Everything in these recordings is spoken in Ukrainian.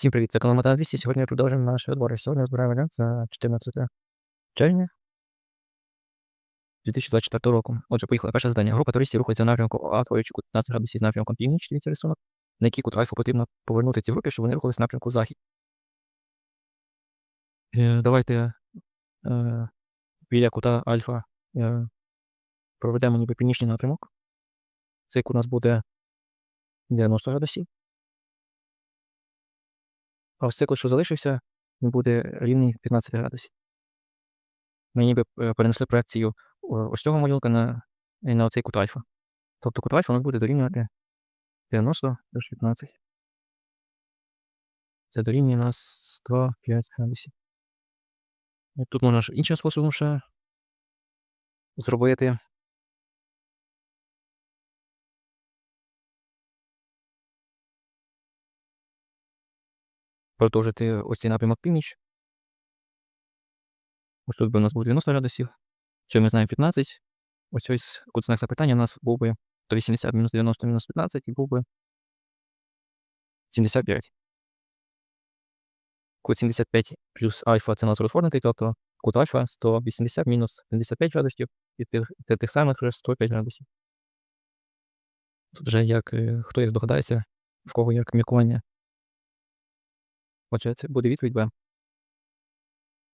Всім привіт, це канал Мета 200. Сьогодні ми продовжуємо наші відбори. Сьогодні розбираємо варіант за 14 червня 2024 року. Отже, поїхали. Перше завдання. Група туристів рухається в напрямку А, творюючи кут 15 градусів з напрямком північ, дивіться рисунок, на який кут альфа потрібно повернути цій групі, щоб вони рухались в напрямку захід. Е, давайте е, біля кута альфа е, проведемо ніби північний напрямок. Цей кут у нас буде 90 градусів. А ось кут, що залишився, він буде рівний 15 градусів. Ми ніби е, перенесли проекцію ось цього малюнка на, на оцей кут альфа. Тобто кут альфа у нас буде дорівнювати 90 плюс 15. Це дорівнює нас 105 градусів. Тут можна іншим способом ще зробити. Продовжити ось цей напрямок північ. Ось тут би у нас буде 90 градусів. Що ми знаємо 15. Ось ось кут запитання у нас був би 180 мінус 90 мінус 15 і був би 75. Кут 75 плюс альфа це у нас розгорнутий, тобто кут альфа 180 мінус 75 градусів і тих, тих самих вже 105 градусів. Тут вже як е, хто як здогадається, в кого як міркування. Отже, це буде відповідь Б.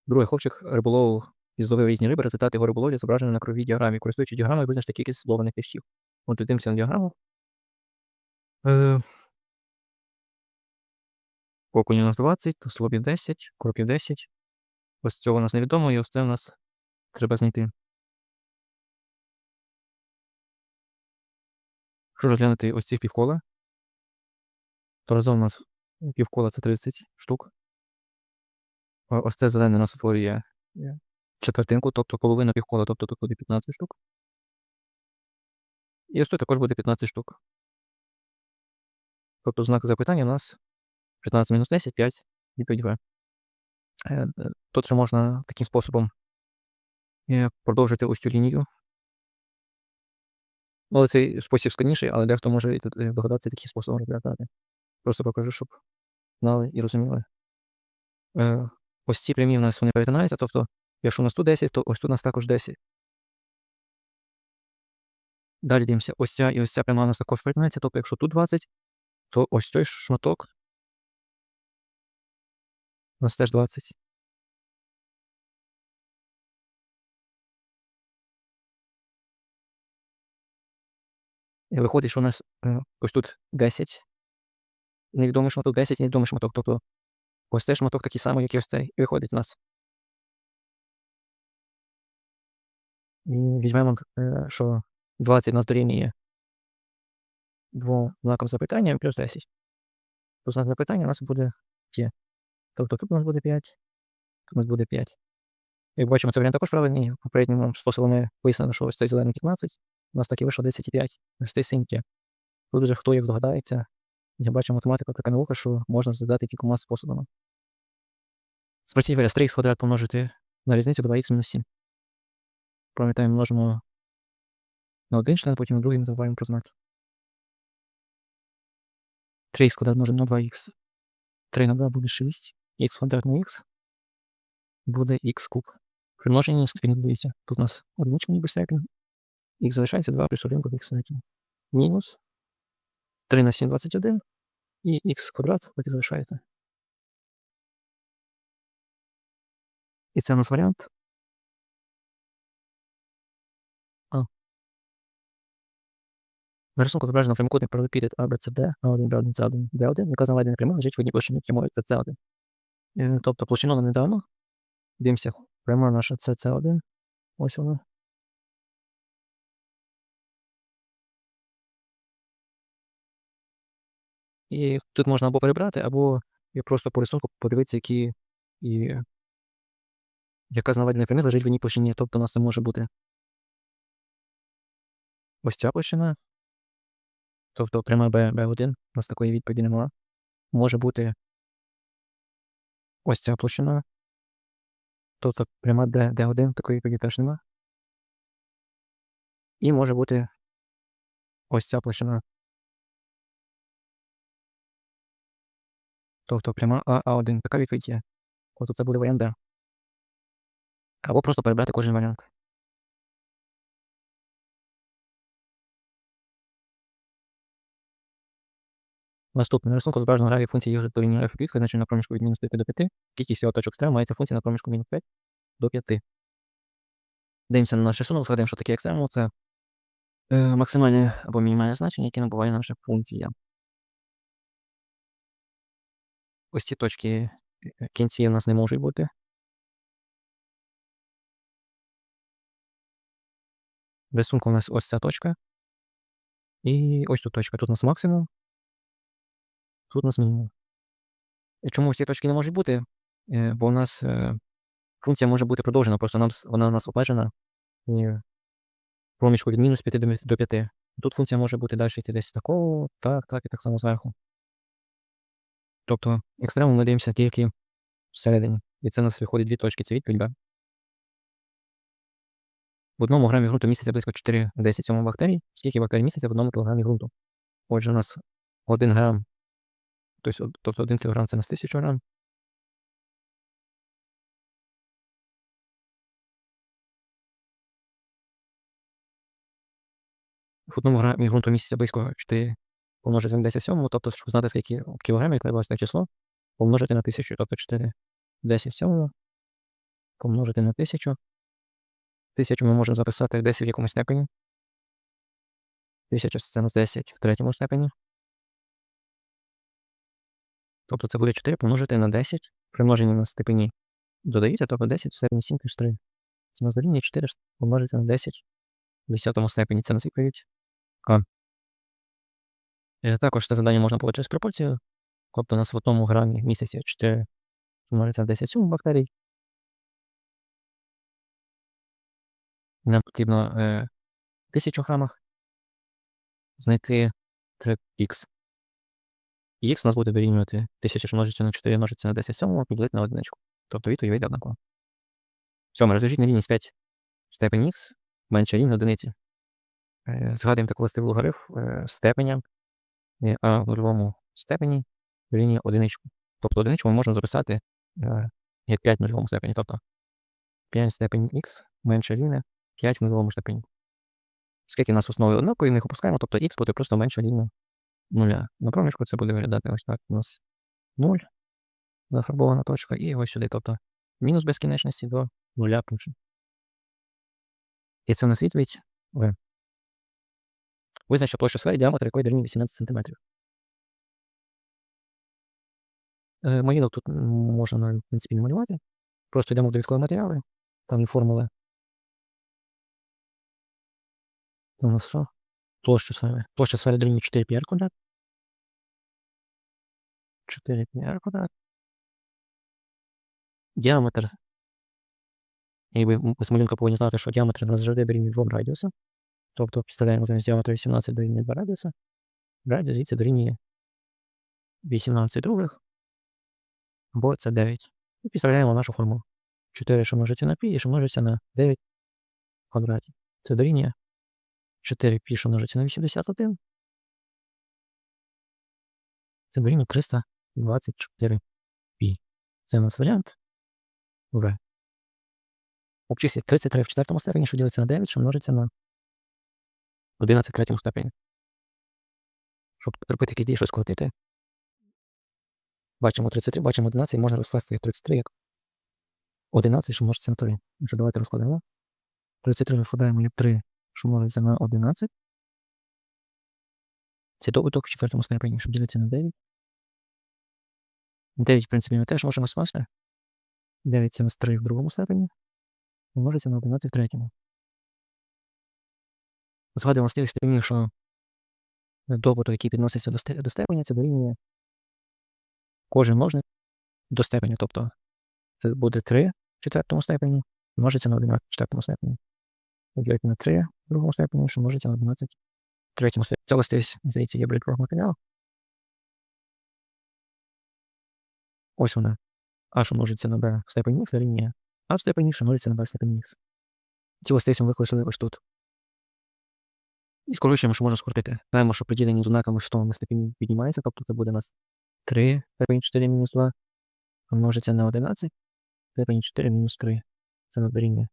Друге, хлопчик риболов і зловив різні риби, результати його риболовлі зображені на кровій діаграмі. Користуючись діаграмою, визначте кількість зловлених кліщів. От дивимося на діаграму. Е... Окунь у нас 20, то слобів 10, кропів 10. Ось цього у нас невідомо, і ось це у нас треба знайти. Якщо розглянути ось ці півкола, то разом у нас півкола це 30 штук. Ось це зелене у нас утворює четвертинку, тобто половина півкола, тобто тут буде 15 штук. І ось тут також буде 15 штук. Тобто знак запитання у нас 15 мінус 10, 5, відповідь В. Е, е, Тут ще можна таким способом е, продовжити ось цю лінію. Ну, але цей спосіб складніший, але дехто може і е, догадатися таким способом розглядати. Просто покажу, щоб знали і розуміли. Е, ось ці прямі в нас вони перетинаються, тобто, якщо у нас тут 10, то ось тут у нас також 10. Далі дивимося, ось ця і ось ця пряма у нас також перетинається, тобто, якщо тут 20, то ось цей шматок у нас теж 20. І виходить, що у нас е, ось тут 10. Невідомий шматок 10 і невідомий шматок. Тобто ось цей шматок такий самий, як і ось цей. І виходить у нас. І візьмемо, е, що 20 у нас дорівнює двом знаком запитання плюс 10. То знак запитання у нас буде є. Тобто тут у нас буде 5, тут у нас буде 5. Як бачимо, це варіант також правильний. Попереднім способом ми вияснили, що ось цей зелений 15. У нас так і вийшло 10,5. Ось цей синьки. Тут вже хто як здогадається. Я бачу математика така наука, що можна задати кількома способами. Спротіть вираз 3х квадрат помножити на різницю 2х мінус 7. Пам'ятаємо, множимо на один член, потім на другий ми забуваємо про знак. 3х квадрат множимо на 2х. 3 на 2 буде 6. х квадрат на х буде х куб. При множенні дивіться. Тут у нас одиничка ніби степінь. Х залишається 2 плюс 1 буде х степінь. Мінус 3 на 7 21 і х квадрат так і залишається. І це у нас варіант. А. На рисунку зображено прямокутник паралепіпед ABCD, A1, B1, C1, D1, яка заведена пряма лежить в одній площині прямої CC1. Е, Тобто площину не дано. Дивимося, пряма наша CC1. Ось вона. І тут можна або перебрати, або просто по рисунку подивитися, які і яка з наведених лежить в одній площині. Тобто у нас це може бути ось ця площина. Тобто пряма B, B1, у нас такої відповіді немає. Може бути ось ця площина. Тобто пряма D, D1, такої відповіді теж немає. І може бути ось ця площина. Тобто пряма А, А1. Така відповідь є. Тобто це буде варіант Д. Або просто перебрати кожен варіант. Наступне. На рисунку зображено графік функції y дорівнює f від визначена на проміжку від мінус 5 до 5. Кількість всього точок стрел мається функція на проміжку мінус 5 до 5. Дивимося на наш рисунок, згадаємо, що таке екстремум. Це е, максимальне або мінімальне значення, яке набуває наша функція. Ось ці точки е, кінці у нас не можуть бути. Рисунку у нас ось ця точка. І ось тут точка. Тут у нас максимум. Тут у нас мінімум. І чому ці точки не можуть бути? Е, Бо у нас е, функція може бути продовжена, просто вона у нас обмежена проміжку від мінус 5 до до 5. Тут функція може бути далі йти десь такого, так, так і так само зверху. Тобто екстремум ми дивимося тільки всередині. І це у нас виходить дві точки, це відповідь Б. В одному грамі ґрунту міститься близько 4 10 сьомих бактерій. Скільки бактерій міститься в одному кілограмі ґрунту? Отже, у нас 1 грам, тобто, од- тобто 1 кілограм це на 1000 грам. В одному грамі ґрунту міститься близько 4 помножити на 10 в сьомому, тобто, щоб знати, скільки кілограмів, ось це число, помножити на 1000, тобто 4 10 в сьомому, помножити на 1000. 1000 ми можемо записати 10 в якомусь степені. 1000 це у нас 10 в третьому степені. Тобто це буде 4 помножити на 10, примножені на степені додаєте, тобто 10 в степені 7 плюс 3. Це у нас дорівнює 4 помножити на 10 в 10 степені. Це у нас відповідь А. Е, Також це завдання можна получити з пропорцією. Тобто у нас в одному грамі міститься 4 помножити на 10 сьомих бактерій. Нам потрібно е, 1000 грамах знайти 3х. І х у нас буде дорівнювати 1000 що множиться на 4 множиться на 10 сьомого поділити на одиничку. Тобто відповідь вийде однаково. Сьоме. Розв'яжіть нерівність 5 в степені х менше рівня одиниці. Е, Згадуємо таку властиву логарифм е, степеня а в нульовому степені дорівнює одиничку. Тобто одиничку ми можемо записати е, як 5 в нульовому степені. Тобто 5 в степені х менше рівня 5 в нульовому степені. Оскільки у нас основи однакові, ми їх опускаємо, тобто х буде просто менше рівня нуля. На проміжку це буде виглядати ось так. У нас 0 зафарбована точка, і ось сюди, тобто мінус безкінечності до нуля включно. І це у нас відповідь В. Визначте площу сфери, діаметр якої дорівнює 18 см. Е, тут можна в принципі, не малювати. Просто йдемо в довідкові матеріали, там формули. У нас що? Площа сфери. Площа сфери дорівнює 4 πr квадрат. 4 πr квадрат. Діаметр. Якби з малюнка повинні знати, що діаметр у нас завжди дорівнює 2 радіуса. Тобто підставляємо замість діаметру 18 дорівнює 2 радіуса. Радіус звідси дорівнює 18 других. Або це 9. І підставляємо нашу формулу. 4, що множиться на π, і що множиться на 9 в квадраті. Це дорівнює 4 π, що множиться на 81. Це дорівнює 324 π. Це у нас варіант. В. Обчисліть 33 в четвертому степені, що ділиться на 9, що множиться на 11 в третьому степені. Щоб зробити якісь дії, щось скоротити. Бачимо 33, бачимо 11, можна розкласти як 33 як 11, що множиться на 3. Якщо давайте розкладемо. 33 викладаємо як 3, що множиться на 11. Це добуток в четвертому степені, що ділиться на 9. 9, в принципі, ми теж можемо скласти. 9 це у нас 3 в другому степені. Множиться на 11 в третьому. Згадуємо слід степені, що добуток, який підноситься до, сте- до степеня, це дорівнює кожен множник до степеня. Тобто це буде 3 в четвертому степені, множиться на 11 в четвертому степені. Поділити на 3 в другому степені, що множиться на 11 в третьому степені. Це властивість, здається, є брейкрог матеріал. Ось вона. А, що множиться на b в степені х дорівнює а в степені, що множиться на b в степені х. Ці властивості ми використали ось тут. Скорочуємо, що можна скоротити. Знаємо, що при діленні з що на степені піднімається, тобто це буде у нас 3 степень 4 мінус 2 помножиться на 11 степень 4 мінус 3. Це на дорівнює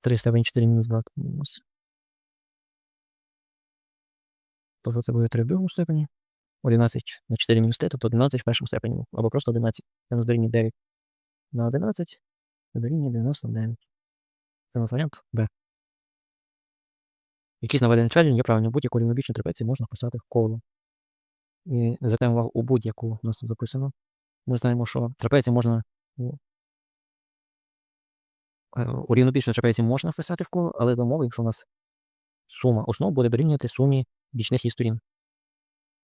3 степень 4 мінус 2 мінус. Тобто це буде 3 в другому степені. 11 на 4 мінус t, тобто 11 в першому степені. Або просто 11. Це нас дорівнює 9 на 11 це дорівнює 99. Це у нас варіант Б. Якісь наведені твердження є правильно. Будь-яку рівнобічну трапецію можна писати в коло. І звертаємо увагу у будь-яку у нас тут записано. Ми знаємо, що трапецію можна. ну, е, У рівнобічну трапецію можна вписати в коло, але домовимо, що у нас сума основ буде дорівнювати сумі бічних її сторін.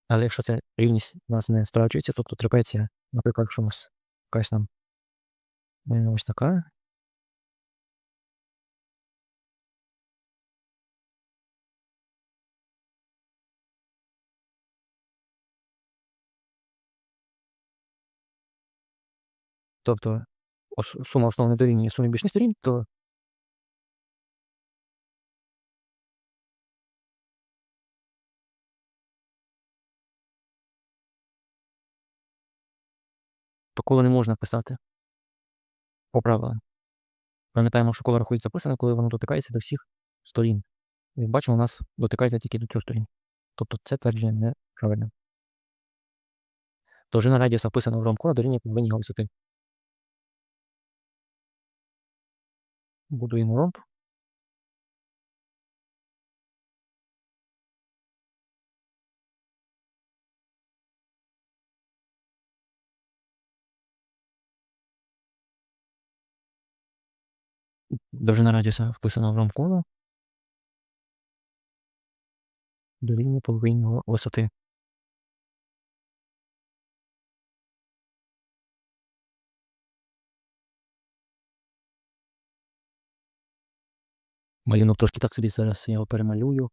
Але якщо ця рівність у нас не справджується, тобто трапеція, наприклад, якщо у нас якась там е, ось така. Тобто сума основ не дорівнює сумі бічних сторін, то то коло не можна писати по правилам. Пам'ятаємо, що коло рахується записане, коли воно дотикається до всіх сторін. Як бачимо, у нас дотикається тільки до трьох сторін. Тобто це твердження неправильне. Довжина радіуса вписана в ром кола дорівнює половині його висоти. Будуємо ромб. Довжина радіуса вписана в ром кола. Дорівнює половині його висоти. Малюнок трошки так собі зараз я його перемалюю.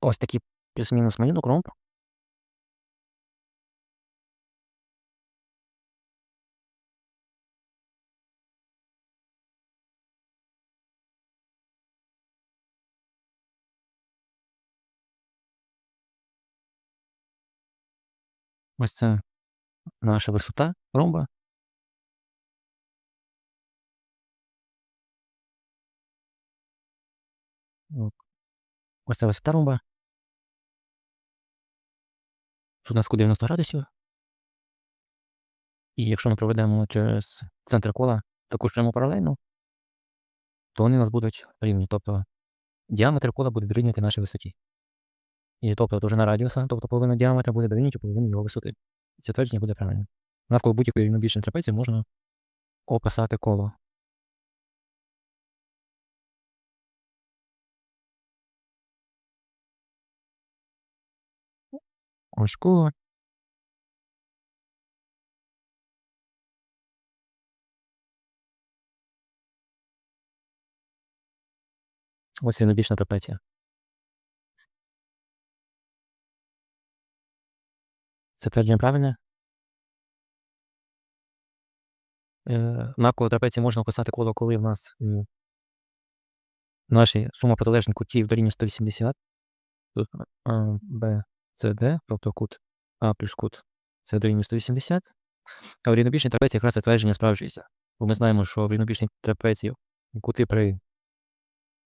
Ось такий плюс-мінус малюнок ромб. Ось це наша висота ромба. Ось це висота ромба. Тут у нас кут 90 градусів. І якщо ми проведемо через центр кола таку ж пряму паралельну, то вони у нас будуть рівні. Тобто діаметр кола буде дорівнювати нашій висоті. І тобто довжина радіуса, тобто половина діаметра буде дорівнювати половині його висоти. Це твердження буде правильним. Навколо будь-якої рівнобічної трапеції можна описати коло. Ось коло. Ось рівнобічна трапеція. Це твердження правильне? Навколо трапеції можна описати коло, коли в нас м, наші сума протилежних кутів дорівнює 180. Тут Б, Д, тобто кут А плюс кут С дорівнює 180. А в рівнобічній трапеції якраз це твердження справджується. Бо ми знаємо, що в рівнобічній трапеції кути при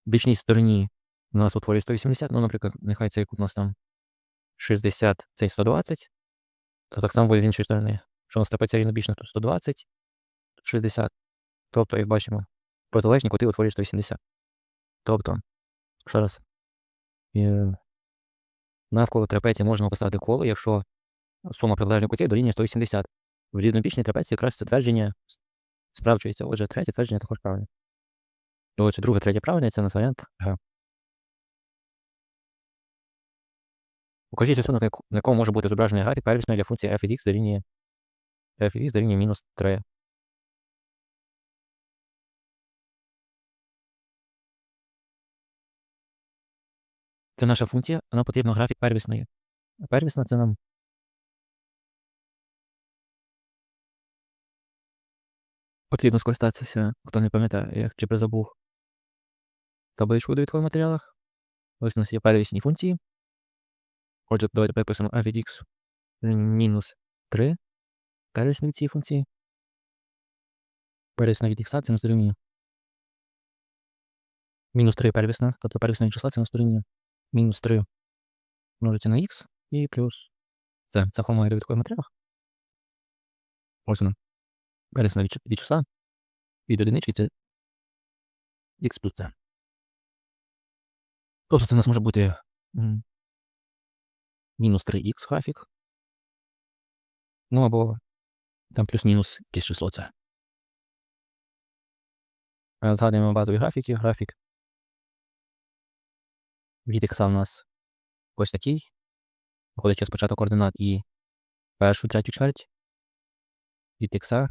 бічній стороні у нас утворює 180, ну, наприклад, нехай цей кут у нас там 60, цей 120, то так само буде з іншої сторони. Що у нас трапеція рівнобічна, тут 120, тут 60. Тобто, як бачимо, протилежні кути утворюють 180. Тобто, ще раз, е, навколо трапеції можна описати коло, якщо сума протилежних кутів дорівнює 180. В рівнобічній трапеції якраз це твердження справджується. Отже, третє твердження також правильне. Отже, друге, третє правильне, це у нас варіант Г. Покажіть рисунок, на якому може бути зображений графік первісної для функції f від x дорівнює f від х дорівнює мінус 3. Це наша функція, нам потрібно графік первісної. А первісна це нам потрібно скористатися, хто не пам'ятає, чи призабув табличку у довідкових матеріалах. Ось у нас є первісні функції. Отже, давайте переписуємо x мінус 3. Первісні цієї функції. Первісна від x це нас дорівнює мінус 3 первісна, тобто первісна від числа це нас дорівнює мінус 3 множиться на х і плюс це. Це формула довідкових матеріалах. Ось вона. Первісна від, від числа від одинички це х плюс c. Тобто це у нас може бути мінус 3х графік. Ну або там плюс-мінус якесь число це. Е, Згадуємо базові графіки. Графік х у нас ось такий. Виходить спочатку координат і першу третю чверть. Від х.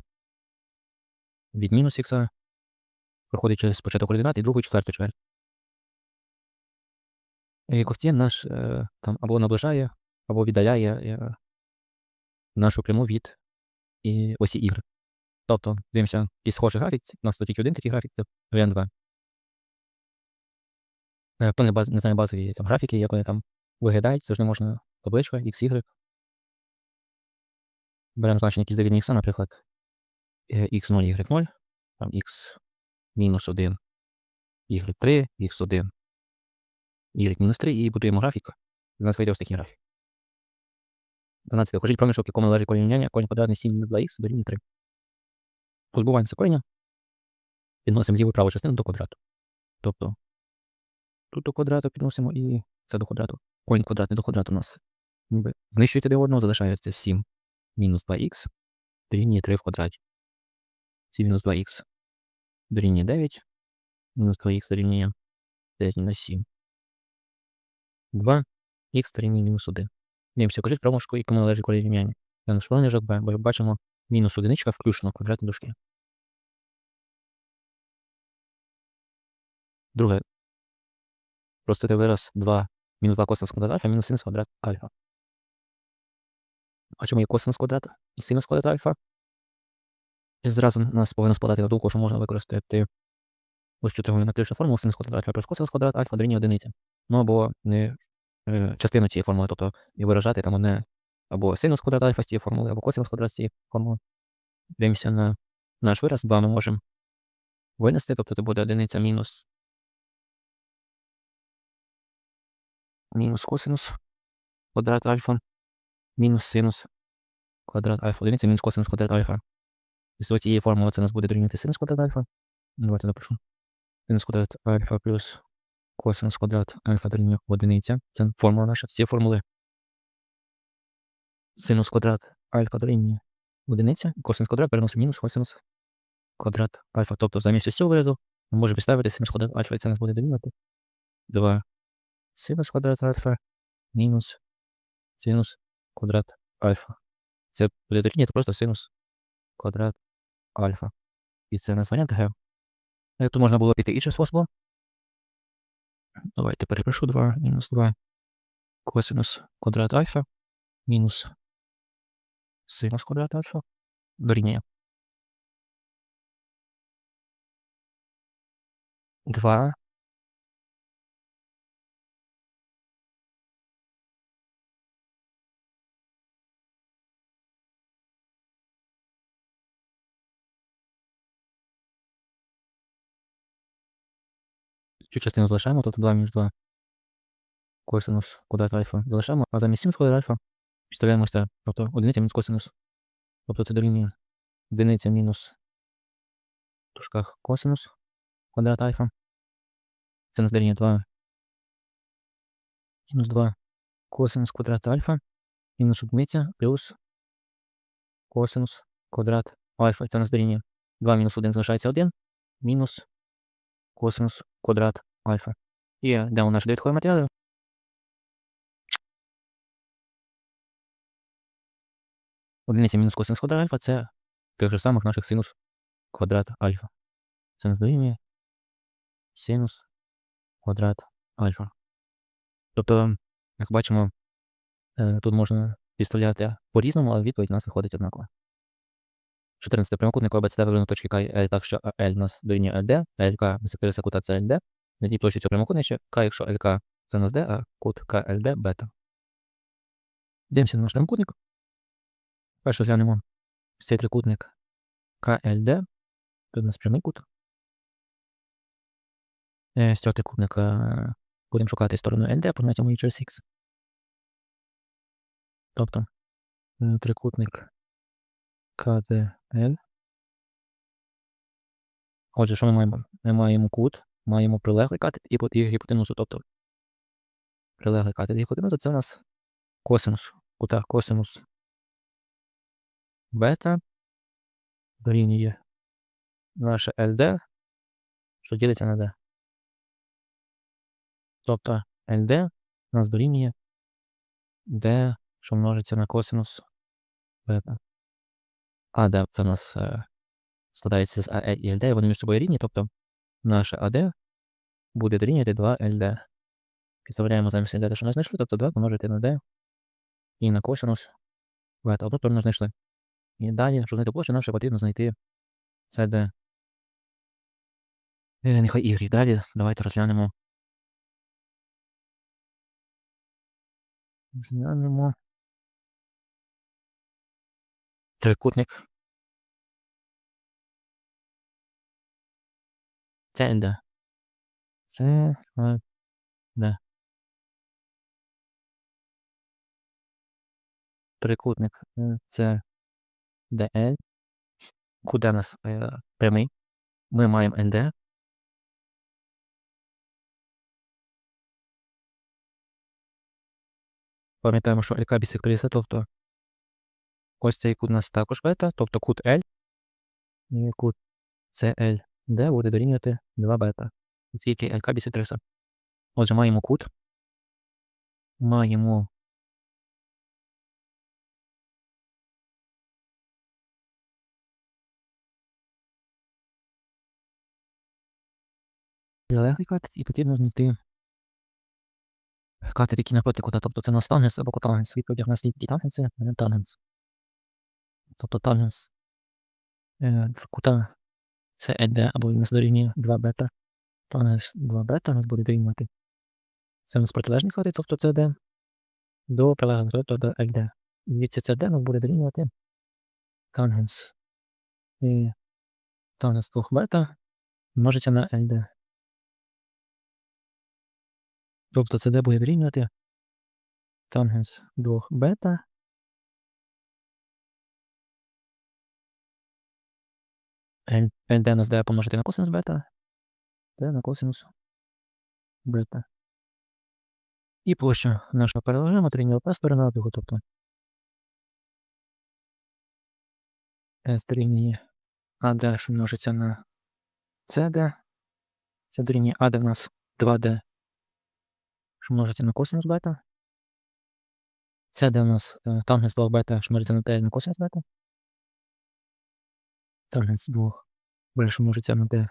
Від мінус х. Проходить через початок координат і другу четверту чверть. І коефіцієнт наш е, там або наближає, або віддаляє е, нашу пряму від і осі ігри. Тобто, дивимося, і схожий графік, у нас тут тільки один такий графік, це варіант 2. Е, Хто не, баз, не знає базові там, графіки, як вони там виглядають, завжди можна табличка, x, y. Беремо значення якісь довідні х, наприклад, x0, y0, там x мінус 1, y3, x1, Y-3 і будуємо графік. У нас вийде ось такий графік. 12. Покажіть проміжок, якому належить корінь рівняння, корінь квадратний 7 мінус 2х дорівнює 3. Позбуваємося кореня. Підносимо ліву праву частину до квадрату. Тобто тут до квадрату підносимо і це до квадрату. Корінь квадратний до квадрату у нас ніби знищується до одного, залишається 7 мінус 2х дорівнює 3 в квадраті. 7 мінус 2х дорівнює 9. Мінус 2х дорівнює 9 мінус 7. 2х дорівнює мінус 1. Дивимося, кажіть проміжку, якому належить корінь рівняння. Я наш проміжок Б, бачимо мінус одиничка включно квадратні дужки. Друге. Простити вираз 2 мінус 2 косинус квадрат альфа мінус синус квадрат альфа. А чому є косинус квадрат і синус квадрат альфа? І зразу нас повинно складати на думку, що можна використати ось цю тригонометричну формулу синус квадрат альфа плюс косинус квадрат альфа дорівнює одиниці. Ну або не е, частину цієї формули, тобто і виражати там одне або синус квадрат альфа з цієї формули, або косинус квадрат з цієї формули. Дивимося на наш вираз, 2 ми можемо винести, тобто це буде одиниця мінус мінус косинус квадрат альфа, мінус синус квадрат альфа, одиниця мінус косинус квадрат альфа. З цієї формули це у нас буде дорівнювати синус квадрат альфа. Давайте напишу. Синус квадрат альфа плюс косинус квадрат альфа дорівнює одиниця. Це формула наша. Ці формули синус квадрат альфа дорівнює одиниця, косинус квадрат переносить мінус косинус квадрат альфа. Тобто замість ось цього виразу ми можемо підставити синус квадрат альфа, і це нас буде дорівнювати 2 синус квадрат альфа мінус синус квадрат альфа. Це буде дорівнювати просто синус квадрат альфа. І це нас варіант Г. Тут можна було піти іншим способом. Давайте перепишу 2 мінус 2 косинус квадрат альфа мінус синус квадрат альфа дорівнює 2 Цю частину залишаємо, тобто 2 мінус 2 косинус квадрат альфа? Залишаємо, а замість синус квадрат альфа підставляємо це, тобто одиниця мінус косинус. Тобто це дорівнює одиниця мінус в дужках косинус квадрат альфа. Це нас дорівнює 2 мінус 2 косинус квадрат альфа. Мінус одиниця плюс косинус квадрат альфа. Це нас дорівнює 2 мінус 1 залишається 1 мінус косинус квадрат альфа. І йдемо наш довідковий матеріал. Одиниця мінус косинус квадрат альфа це тих же самих наших синус квадрат альфа. Нас дорівнює синус квадрат альфа. Тобто, як бачимо, е, тут можна підставляти по-різному, але відповідь у нас виходить однакова. 14 прямокутник ОБЦД вивернуто точки К і L так, що L у нас дорівнює LD, а LK bisектриса кута це LD. На тій площі цього прямокутнича К, якщо LK це у нас D, а кут KLD бета. Дивимося на наш прямокутник. Перше розглянемо цей трикутник KLD. Тут у нас прямий кут. Е, З цього трикутника е, будемо шукати сторону LD, позначимо її через X. Тобто трикутник КДЛ. Отже, що ми маємо? Ми маємо кут, маємо прилеглий катет і, по- гіпотенузу. Тобто прилеглий катет і гіпотенуза це у нас косинус. Кута косинус бета дорівнює наше LD, що ділиться на D. Тобто LD у нас дорівнює D, що множиться на косинус бета. А D це у нас е, складається з AE і LD, і вони між собою рівні, тобто наше AD буде дорівнювати 2LD. Підставляємо замість LD, те, що ми знайшли, тобто 2 помножити на D і на косинус бета. Тобто ми знайшли. І далі, щоб знайти площу, нам ще потрібно знайти CD. Нехай Y. Далі давайте розглянемо. Розглянемо. Трикутник. Це LD. Це LD. Трикутник е, це DL. Куди нас е, прямий? Ми маємо ND. Пам'ятаємо, що LK бісектриса, тобто ось цей кут у нас також бета, тобто кут L. І кут CL, де буде дорівнювати 2 бета. Оскільки LK бісектриса. Отже, маємо кут. Маємо прилеглий катет, і потрібно знайти катет, який напроти кута. Тобто це у нас тангенс або котангенс. Відповідь в нас є тільки тангенси, а не тангенс. Тобто тангенс кута це або він нас дорівнює 2 бета. Тангенс 2 бета нас буде дорівнювати. Нас протилежний катет, тобто це до прилеглого, тобто до LD. І від це D у нас буде дорівнювати тангенс. І тангенс 2 бета множиться на LD. Тобто це D буде дорівнювати тангенс 2 бета У нас D помножити на косинус бета, D на косинус бета. І площа нашого паралелограма дорівнює одна сторона другу, тобто S дорівнює AD, що множиться на CD. Це дорівнює AD в нас 2D, що множиться на косинус бета. CD у нас е, тангенс 2 бета, що множиться на T на косинус бета. Тангенс 2 бета, що множиться на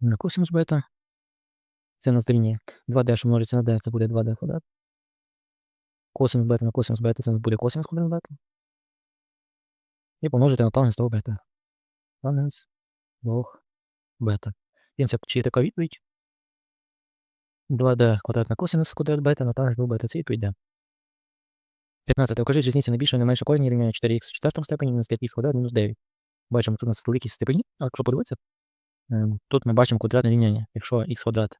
на косинус бета. Це у нас 2D, що множиться на D, це буде 2D квадрат. Косинус бета на косинус бета, це буде косинус квадрат бета. І помножити на тангенс 2 бета. Тангенс 2 бета. Дивимося, чи є така відповідь. 2D квадрат на косинус квадрат бета на тангенс 2 бета. Це відповідь D. 15. Укажіть різницю найбільше і найменше корені рівняє 4х в четвертому степені мінус 5х квадрат мінус 9. Бачимо, тут у нас великі степені, а якщо подивитися, ем, тут ми бачимо квадратне рівняння. Якщо х квадрат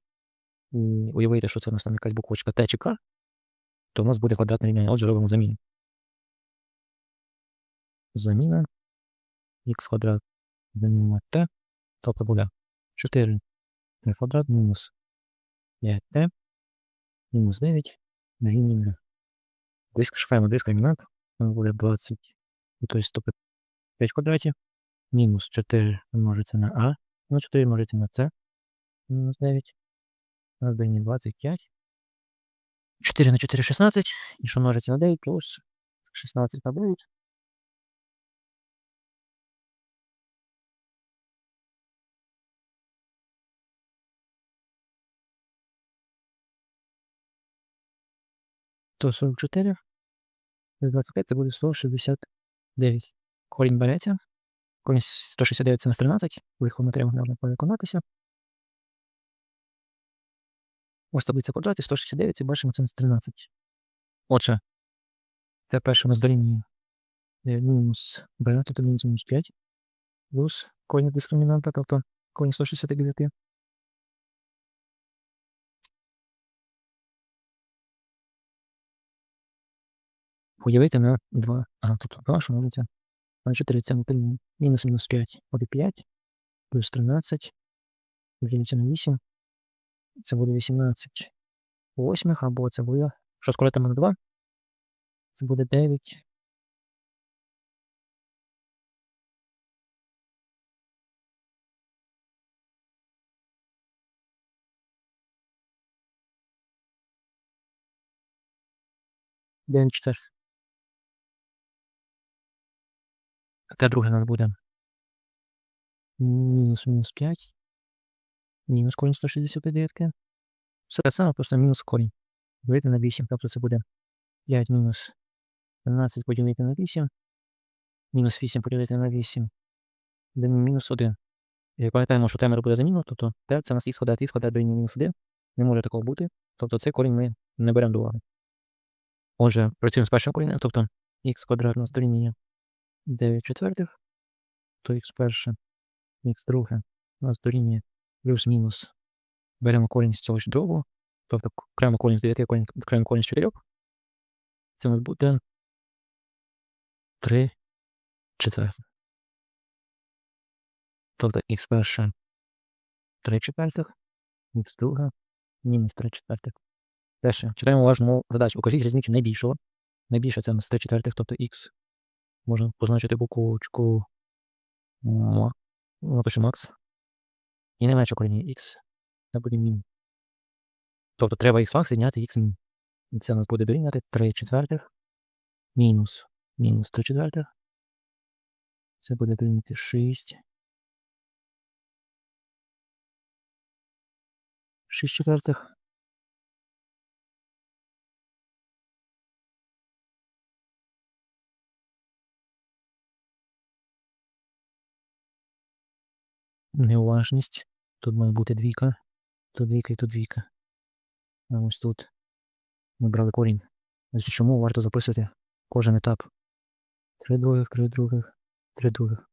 і уявити, що це у нас там якась буквочка Т чи К, то у нас буде квадратне рівняння. Отже, робимо заміну. Заміна х квадрат заміна Т, тобто буде 4 Т квадрат мінус 5Т мінус 9 дорівнює Диск шукаємо диск ламінат. Буде 20, ну, тобто 105 квадратів мінус 4 множиться на А, ну 4 множиться на С, мінус 9, на 1 25, 4 на 4 16, і що множиться на 9, плюс 16 на 9. То 44, 25 це буде 169. Корінь береться. Корінь 169 це на 13. Виховно треба можна переконатися. Ось таблиця квадратів 169 і бачимо це на 13. Отже, це перше у нас дорівнює е, мінус b, тобто мінус мінус 5, плюс корінь дискримінанта, тобто корінь 169. Поділити на 2. А, тут 2, що робиться? 4 це на 3, мінус мінус 5, буде 5, плюс 13, ділиться на 8, це буде 18 восьмих, або це буде, що скоротимо на 2, це буде 9 9 4. Яке друге нас буде? Мінус мінус 5. Мінус корінь 169. Все те саме, просто мінус корінь. Вийти на 8, тобто це буде 5 мінус 12 поділити на 8. Мінус 8 поділити на 8. Де мінус 1. Як пам'ятаємо, що таймер буде заміну, тобто тер це у нас і складає, і складає до мінус 1. Не може такого бути. Тобто цей корінь ми не беремо до уваги. Отже, працюємо з першим корінням, тобто х квадрат у нас дорівнює 9 четвертих, то х перше, х друге у нас дорівнює плюс-мінус. Беремо корінь з цього ж другого, тобто окремо корінь з 9, корінь, окремо корінь з 4. Це у нас буде 3 четвертих. Тобто х перше 3 четвертих, х друге, мінус 3 четвертих. Перше, читаємо уважно задачу. Укажіть різницю найбільшого. Найбільше це у нас 3 четвертих, тобто х. Можна позначити буквочку М. Напишемо макс. І не менше коріння х. Це буде мін. Тобто треба х макс зняти х мін. І це у нас буде дорівняти 3 четвертих мінус мінус 3 четвертих. Це буде дорівняти 6. 6 четвертих. Неуважність. Тут має бути двійка. Тут двійка і тут двійка. А ось тут ми брали корінь. Чому варто записати кожен етап? Три других, три других, три других.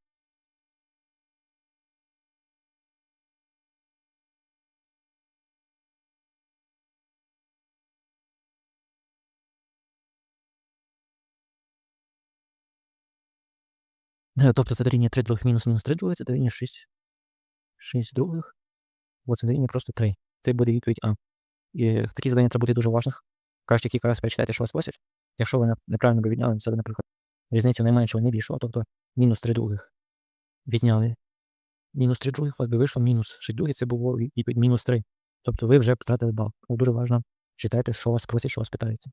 Е, Тобто це дорівнює 3 других мінус мінус 3 других, це дорівнює 6. 6 других. От це дорівнює просто 3. Це буде відповідь А. І такі завдання треба бути дуже уважних. Краще кілька разів перечитайте, що вас просять. Якщо ви неправильно би відняли, це, наприклад, різницю найменшого найбільшого, тобто мінус 3 других. Відняли. Мінус 3 других, у вас би вийшло мінус 6 других, це було відповідь мінус 3. Тобто ви вже потратили бал. Дуже важливо читайте, що вас просять, що вас питаються.